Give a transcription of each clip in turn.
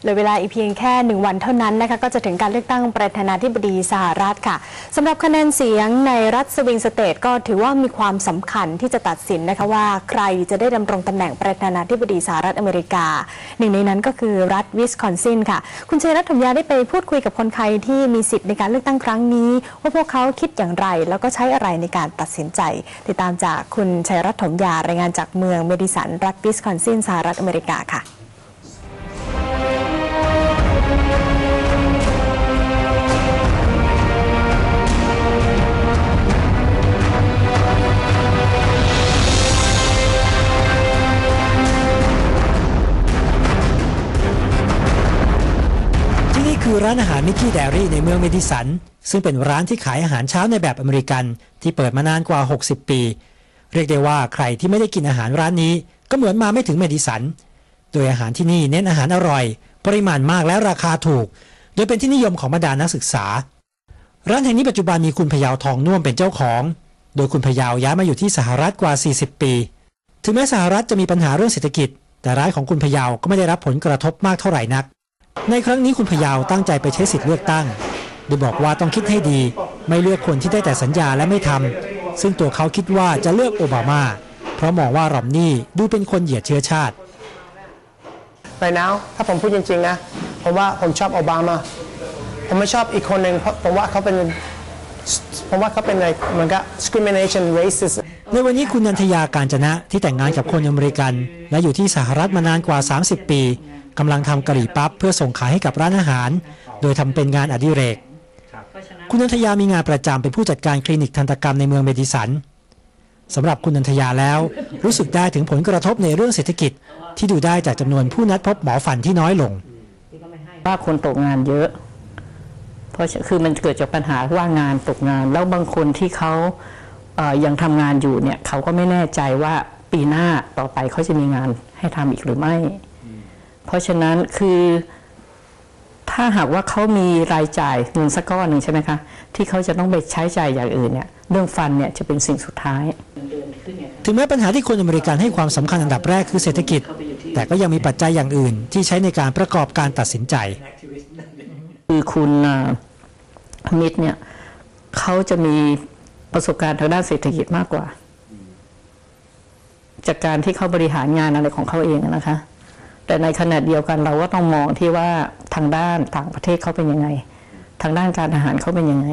เหลือเวลาอีกเพียงแค่หนึ่งวันเท่านั้นนะคะก็จะถึงการเลือกตั้งประธานาธิบดีสหรัฐค่ะสำหรับคะแนนเสียงในรัฐสวิงสเตทก็ถือว่ามีความสำคัญที่จะตัดสินนะคะว่าใครจะได้ดำรงตำแหน่งประธานาธิบดีสหรัฐอเมริกา หนึ่งในนั้นก็คือรัฐวิสคอนซินค่ะ คุณชัยรัตน์ถมยาได้ไปพูดคุยกับคนไทยที่มีสิทธิ์ในการเลือกตั้งครั้งนี้ ว่าพวกเขาคิดอย่างไร แล้วก็ใช้อะไรในการตัดสินใจ ติดตามจากคุณชัยรัตน์ถมยารายงานจากเมืองเมดิสันรัฐวิสคอนซินสหรัฐอเมริกาค่ะ ร้านอาหารมิกกี้แดรี่ในเมืองเมดิสัน ซึ่งเป็นร้านที่ขายอาหารเช้าในแบบอเมริกันที่เปิดมานานกว่า 60 ปี เรียกได้ว่าใครที่ไม่ได้กินอาหารร้านนี้ ก็เหมือนมาไม่ถึงเมดิสัน โดยอาหารที่นี่เน้นอาหารอร่อย ปริมาณมากและราคาถูก โดยเป็นที่นิยมของบรรดานักศึกษา ร้านแห่งนี้ปัจจุบันมีคุณพยาวทองน่วมเป็นเจ้าของ โดยคุณพยาวย้ายมาอยู่ที่สหรัฐกว่า 40 ปี ถึงแม้สหรัฐจะมีปัญหาเรื่องเศรษฐกิจ แต่ร้านของคุณพยาวก็ไม่ได้รับผลกระทบมากเท่าไหร่นัก ในครั้งนี้คุณพยาวตั้งใจไปใช้สิทธิ์เลือกตั้ง โดยบอกว่าต้องคิดให้ดี ไม่เลือกคนที่ได้แต่สัญญาและไม่ทำซึ่งตัวเขาคิดว่าจะเลือกโอบามา เพราะมองว่ารอมนี่ดูเป็นคนเหยียดเชื้อชาติไปแล้วถ้าผมพูดจริงๆนะผมว่าผมชอบโอบามา ผมไม่ชอบอีกคนหนึ่งเพราะผมว่าเขาเป็นผมว่าเขาเป็นอะไรเหมือนกับ discrimination racist ในวันนี้คุณนันทยาการจนะที่แต่งงานกับคนอเมริกัน และอยู่ที่สหรัฐมานานกว่า 30 ปี กำลังทำกะหรี่ปั๊บเพื่อส่งขายให้กับร้านอาหาร โดยทำเป็นงานอดิเรก คุณนันทยามีงานประจำเป็นผู้จัดการคลินิกทันตกรรมในเมืองเมดิสันสำหรับคุณนันทยาแล้ว รู้สึกได้ถึงผลกระทบในเรื่องเศรษฐกิจ ที่ดูได้จากจำนวนผู้นัดพบหมอฟันที่น้อยลงว่าคนตกงานเยอะ เพราะคือมันเกิดจากปัญหาว่างานตกงาน แล้วบางคนที่เขาเอ่อยังทำงานอยู่เนี่ยเขาก็ไม่แน่ใจว่าปีหน้าต่อไปเขาจะมีงานให้ทำอีกหรือไม่ เพราะฉะนั้นคือถ้าหากว่าเขามีรายจ่ายเงินสักก้อนหนึ่งใช่ไหมคะ ที่เขาจะต้องไปใช้จ่ายอย่างอื่นเนี่ยเรื่องฟันเนี่ยจะเป็นสิ่งสุดท้าย ถึงแม้ปัญหาที่คนอเมริกันให้ความสำคัญอันดับแรกคือเศรษฐกิจ แต่ก็ยังมีปัจจัยอย่างอื่น ที่ใช้ในการประกอบการตัดสินใจ คือคุณมิตรเนี่ยเขาจะมีประสบการณ์ทางด้านเศรษฐกิจมากกว่า จากการที่เขาบริหารงานอะไรของเขาเองนะคะ แต่ในขณะเดียวกันเราก็ต้องมองที่ว่าทางด้านต่างประเทศเขาเป็นยังไง ทางด้านการอาหารเขาเป็นยังไง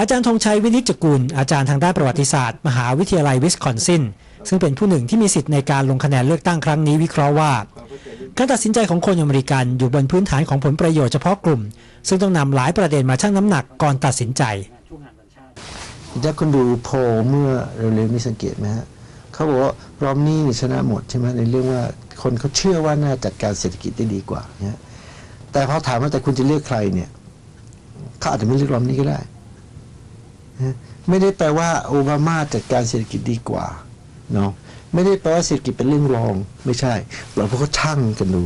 อาจารย์ธงชัยวินิจจกุลอาจารย์ทางด้านประวัติศาสตร์ มหาวิทยาลัยวิสคอนซินซึ่งเป็นผู้หนึ่งที่มีสิทธิ์ในการลงคะแนนเลือกตั้งครั้งนี้วิเคราะห์ว่า การตัดสินใจของคนอเมริกันอยู่บนพื้นฐานของผลประโยชน์เฉพาะกลุ่ม ซึ่งต้องนำหลายประเด็นมาชั่งน้ำหนักก่อนตัดสินใจถ้าคุณดูโพลเมื่อเร็วๆนี้สังเกตไหมฮะ เขาบอกว่ารอมนี่ชนะหมดใช่ไหมในเรื่องว่าคนเขาเชื่อว่าน่าจัดการเศรษฐกิจได้ดีกว่าเนี่ยแต่พอถามว่าแต่คุณจะเลือกใครเนี่ยเขาอาจจะไม่เลือกรอมนี่ก็ได้ไม่ได้แปลว่าโอบามาจัดการเศรษฐกิจดีกว่าเนาะไม่ได้แปลว่าเศรษฐกิจเป็นเรื่องรอง ไม่ใช่เราพวกเขาช่างกันดู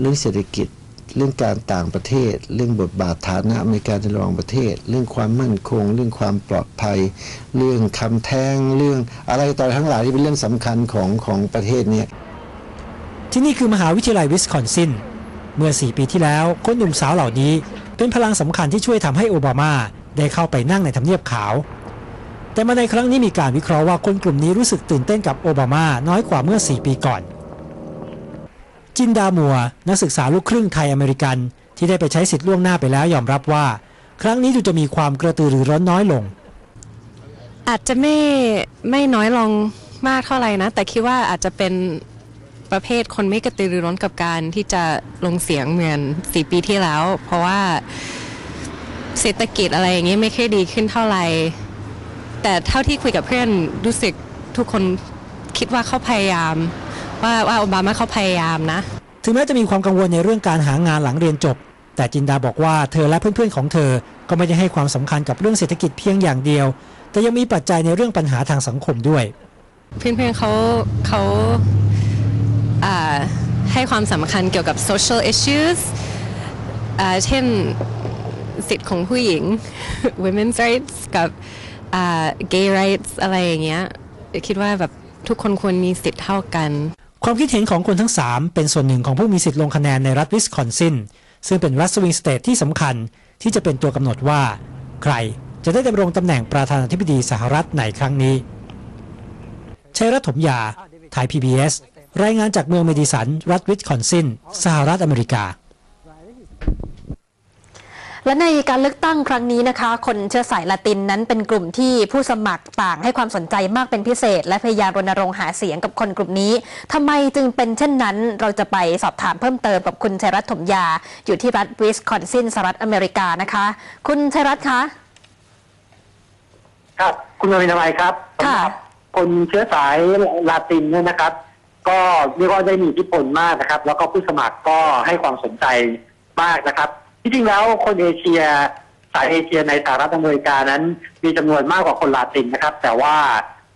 เรื่องเศรษฐกิจ เรื่องการต่างประเทศ เรื่องบทบาทฐานะในการจะรองประเทศ เรื่องความมั่นคง เรื่องความปลอดภัย เรื่องคำแท้งเรื่องอะไรต่อทั้งหลายที่เป็นเรื่องสำคัญของของประเทศเนี่ยที่นี่คือมหาวิทยาลัยวิสคอนซินเมื่อ 4 ปีที่แล้วคนหนุ่มสาวเหล่านี้ เป็นพลังสำคัญที่ช่วยทำให้โอบามาได้เข้าไปนั่งในทำเนียบขาว แต่มาในครั้งนี้มีการวิเคราะห์ว่าคนกลุ่มนี้รู้สึกตื่นเต้นกับโอบามาน้อยกว่าเมื่อ 4 ปีก่อน จินดามัว นักศึกษาลูกครึ่งไทยอเมริกัน ที่ได้ไปใช้สิทธิ์ล่วงหน้าไปแล้วยอมรับว่า ครั้งนี้ดูจะมีความกระตือรือร้นน้อยลง อาจจะไม่ไม่น้อยลงมากเท่าไหร่นะ แต่คิดว่าอาจจะเป็นประเภทคนไม่กระตือรือร้นกับการที่จะลงเสียงเหมือนสี่ปีที่แล้ว เพราะว่าเศรษฐกิจอะไรอย่างนี้ไม่ค่อยดีขึ้นเท่าไหร่แต่เท่าที่คุยกับเพื่อนรู้สึกทุกคนคิดว่าเขาพยายาม ว่าว่าโอบามาเขาพยายามนะ ถึงแม้จะมีความกังวลในเรื่องการหางานหลังเรียนจบ แต่จินดาบอกว่าเธอและเพื่อนๆของเธอ ก็ไม่ได้ให้ความสำคัญกับเรื่องเศรษฐกิจเพียงอย่างเดียว แต่ยังมีปัจจัยในเรื่องปัญหาทางสังคมด้วย เพื่อนๆเขาเขาอ่าให้ความสำคัญเกี่ยวกับ social issues อ่าเช่นสิทธิ์ของผู้หญิง women's rights กับอ่า gay rights อะไรอย่างเงี้ยคิดว่าแบบทุกคนควรมีสิทธิ์เท่ากัน ความคิดเห็นของคนทั้ง 3 เป็นส่วนหนึ่งของผู้มีสิทธิ์ลงคะแนนในรัฐวิสคอนซินซึ่งเป็นรัฐสวิงสเตทที่สำคัญที่จะเป็นตัวกำหนดว่า ใครจะได้ดำรงตำแหน่งประธานาธิบดีสหรัฐในครั้งนี้ชัยรัฐถมยาไทย PBS รายงานจากเมืองเมดิสัน รัฐวิสคอนซิน สหรัฐอเมริกา และในการเลือกตั้งครั้งนี้นะคะ คนเชื้อสายละตินนั้นเป็นกลุ่มที่ผู้สมัครต่างให้ความสนใจมากเป็นพิเศษ และพยายามรณรงค์หาเสียงกับคนกลุ่มนี้ทำไมจึงเป็นเช่นนั้น เราจะไปสอบถามเพิ่มเติมกับคุณชัยรัตน์ถมยา อยู่ที่รัฐวิสคอนซินสหรัฐอเมริกานะคะ คุณชัยรัตน์คะครับคุณอวินามัยครับค่ะสำหรับคนเชื้อสายลาตินเนี่ยนะครับ ก็เรียกว่าได้มีอิทธิพลมากนะครับ แล้วก็ผู้สมัครก็ให้ความสนใจมากนะครับ ที่จริงแล้วคนเอเชียสายเอเชียในสหรัฐอเมริกานั้น มีจำนวนมากกว่าคนลาตินนะครับ แต่ว่า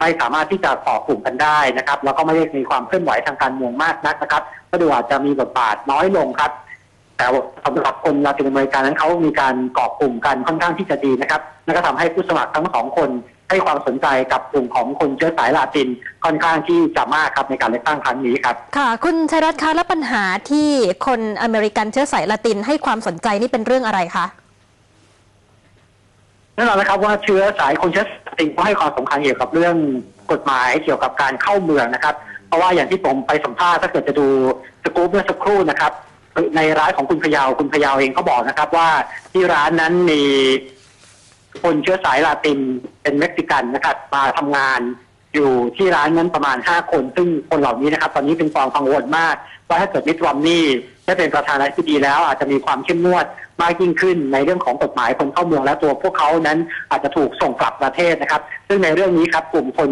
ไม่สามารถที่จะก่อกลุ่มกันได้นะครับแล้วก็ไม่ได้มีความเคลื่อนไหวทางการเมืองมากนักนะครับ ก็ดูอาจจะมีบทบาทน้อยลงครับ แต่สำสำหรับคนลาตินอเมริกานั้นเขามีการก่อกลุ่มกันค่อนข้างที่จะดีนะครับและก็ทำให้ผู้สมัครทั้งสองคน ให้ความสนใจกับกลุ่มของคนเชื้อสายลาตินค่อนข้างที่จะมากครับในการเลือกตั้งครั้งนี้ครับ ค่ะ คุณชัยรัตน์คะและปัญหาที่คนอเมริกันเชื้อสายละตินให้ความสนใจนี่เป็นเรื่องอะไรคะแน่นอนนะครับว่าเชื้อสายคนเชื้อสายลาตินก็ให้ความสำคัญเกี่ยวกับเรื่องกฎหมายเกี่ยวกับการเข้าเมืองนะครับ เพราะว่าอย่างที่ผมไปสัมภาษณ์ถ้าเกิดจะดูสกู๊ปเมื่อสักครู่นะครับ ในร้านของคุณพยาวคุณพยาวเองก็บอกนะครับว่าที่ร้านนั้นมี คนเชื้อสายลาตินเป็นเม็กซิกันนะครับมาทำงานอยู่ที่ร้านนั้นประมาณ 5 คน ซึ่งคนเหล่านี้นะครับ ตอนนี้เป็นความกังวลมาก ว่าถ้าเกิดมิตรรอมนี่ได้เป็นประธานาธิบดีแล้วอาจจะมีความเข้มงวดมากยิ่งขึ้นในเรื่องของกฎหมายคนเข้าเมืองและตัวพวกเขานั้นอาจจะถูกส่งกลับประเทศนะครับ ซึ่งในเรื่องนี้ครับกลุ่มคน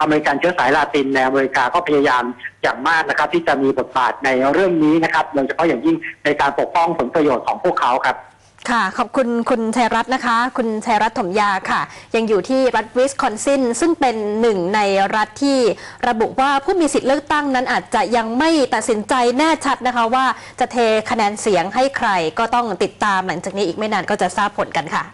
อเมริกันเชื้อสายลาตินในอเมริกาก็พยายามอย่างมากนะครับ ที่จะมีบทบาทในเรื่องนี้นะครับโดยเฉพาะอย่างยิ่งในการปกป้องผลประโยชน์ของพวกเขาครับ ค่ะขอบคุณคุณชัยรัตน์นะคะ คุณชัยรัตน์ถมยาค่ะ ยังอยู่ที่รัฐวิสคอนซินซึ่งเป็นหนึ่งในรัฐที่ระบุว่าผู้มีสิทธิ์เลือกตั้งนั้นอาจจะยังไม่ตัดสินใจแน่ชัดนะคะว่าจะเทคะแนนเสียงให้ใครก็ต้องติดตามหลังจากนี้อีกไม่นานก็จะทราบผลกันค่ะ